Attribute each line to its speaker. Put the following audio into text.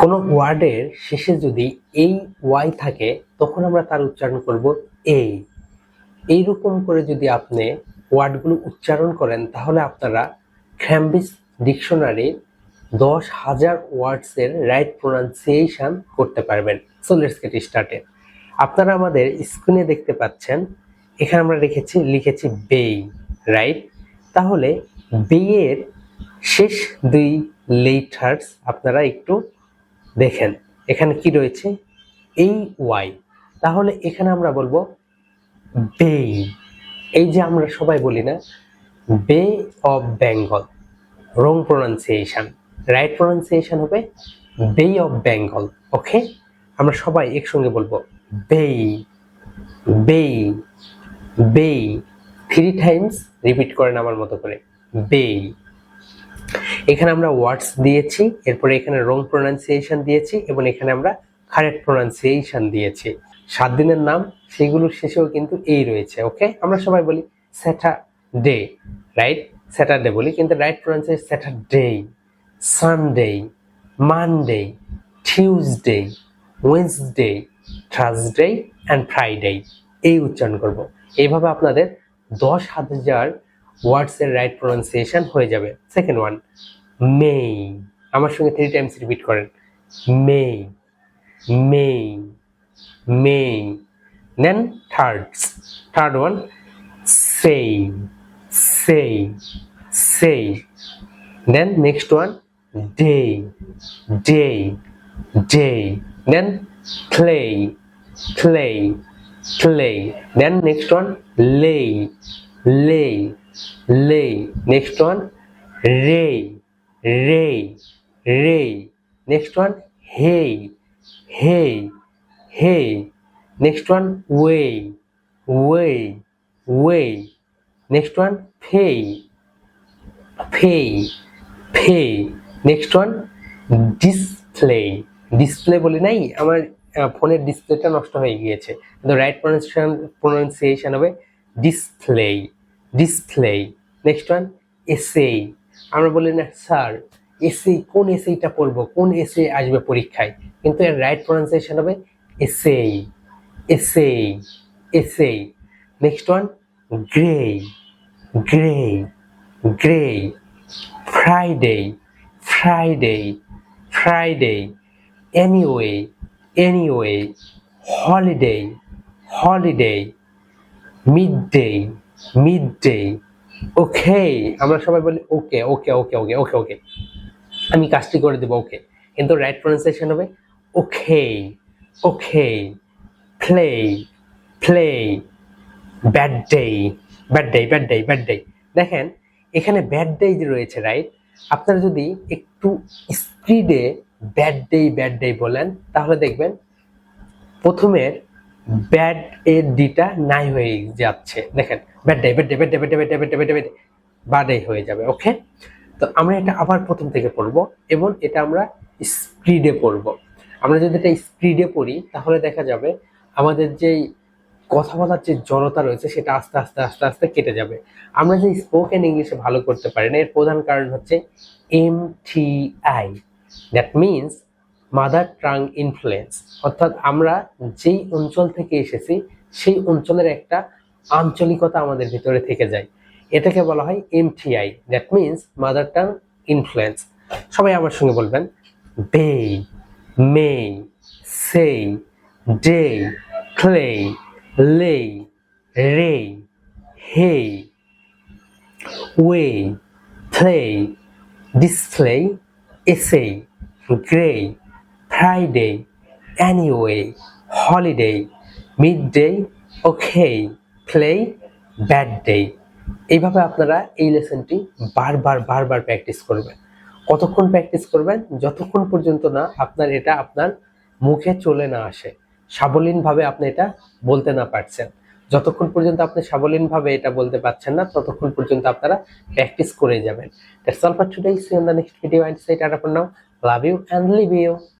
Speaker 1: কোনো ওয়ার্ডের শেষে যদি এই ওয়াই থাকে, তখন আমরা তার উচ্চারণ করব এই এইরকম করে যদি আপনি ওয়ার্ডগুলো উচ্চারণ করেন, তাহলে আপনারা ক্যাম্বিস ডিকশনারি দশ হাজার ওয়ার্ডসের রাইট প্রোনাউন্সিয়েশন করতে পারবেন। সো লেটস গেট আপনারা আমাদের স্ক্রিনে দেখতে পাচ্ছেন, এখানে আমরা রেখেছি, লিখেছি বেই রাইট তাহলে বেয়ের শেষ দুই লেটার্স আপনারা একটু দেখেন, এখানে কি রয়েছে? এই ওয়াই। তাহলে এখানে আমরা বলব বে এই যে আমরা সবাই বলি না bay of Bengal, wrong pronunciation. Right pronunciation হবে বে অফ বেঙ্গল, ওকে? আমরা সবাই একসঙ্গে বলব বে বে বে থ্রি টাইমস রিপিট করেন আমার মতো করে বে এখানে আমরা ওয়ার্ডস দিয়েছি, এরপরে এখানে রং প্রোনাউন্সিয়েশন দিয়েছি এবং এখানে আমরা কারেক্ট প্রোনাউন্সিয়েশন দিয়েছি। সাত দিনের নাম সেগুলোর শেষেও কিন্তু এই রয়েছে ওকে আমরা সবাই বলি স্যাটারডে রাইট স্যাটারডে বলি, কিন্তু right pronunciation Saturday Sunday Monday Tuesday Wednesday Thursday and Friday এই উচ্চারণ করব। এইভাবে আপনাদের দশ হাজার ওয়ার্ডসের রাইট প্রোনাউন্সিয়েশন হয়ে যাবে। সেকেন্ড ওয়ান মে আমার সঙ্গে থ্রি টাইমস রিপিট করেন। May may may then third third one say say say then next one day day day then clay clay clay then next one lay lay lay next one ray ray ray next one hey hey hey next one way way way next one pay pay pay next one display display বলি নাই আমার ফোনের ডিসপ্লেটা নষ্ট হয়ে গিয়েছে right pronunciation pronunciation হবে display display next one essay আমরা বলি না স্যার এসে কোন এসেইটা পড়ব? কোন এসে আসবে পরীক্ষায়? কিন্তু এর রাইট প্রোনাউন্সিয়েশন হবে essay essay essay next one grey grey grey Friday Friday Friday anyway anyway হলিডে holiday, midday midday. ওকে আমরা সবাই বলি ওকে ওকে ওকে ওকে ওকে ওকে আমি কাজটি করে দেবো ওকে কিন্তু রাইট প্রনাউন্সিয়েশন হবে okay okay play play bad day bad day bad day bad day দেখেন, এখানে ব্যাড ডে যে রয়েছে রাইট আপনারা যদি একটু স্পিডে ব্যাড ডে ব্যাড ডে বলেন, তাহলে দেখবেন প্রথমের ব্যাড এর ডিটা নাই হয়ে যাচ্ছে। দেখেন, bad day bad day bad day bad day bad day হয়ে যাবে, ওকে? তো আমরা এটা আবার প্রথম থেকে পড়ব এবং এটা আমরা স্পিডে পড়ব। আমরা যদি এটা স্পিডে পড়ি, তাহলে দেখা যাবে আমাদের যেই কথা বলার যে জড়তা রয়েছে, সেটা আস্তে আস্তে আস্তে আস্তে কেটে যাবে। আমরা যে স্পোকেন ইংলিশে ভালো করতে পারি না, এর প্রধান কারণ হচ্ছে M T I that means mother tongue influence অর্থাৎ আমরা যেই অঞ্চল থেকে এসেছি সেই অঞ্চলের একটা আঞ্চলিকতা আমাদের ভিতরে থেকে যায়। এটাকে বলা হয় MTI that means mother tongue influence সবাই আমার সঙ্গে বলবেন বে মে সে day clay lay ray hey way play display essay, grey, Friday, anyway, holiday, midday, okay, play, bad day. এইভাবে আপনারা এই লেসনটি বারবার বারবার প্র্যাকটিস করবেন। কতক্ষণ প্র্যাকটিস করবেন? যতক্ষণ পর্যন্ত না আপনার এটা আপনার মুখে চলে না আসে। সাবলীনভাবে আপনি এটা বলতে না পারছেন। যতক্ষণ পর্যন্ত আপনি সাবলীনভাবে এটা বলতে পারছেন না ততক্ষণ পর্যন্ত আপনারা প্র্যাকটিস করে যাবেন। That's all next video love you and leave you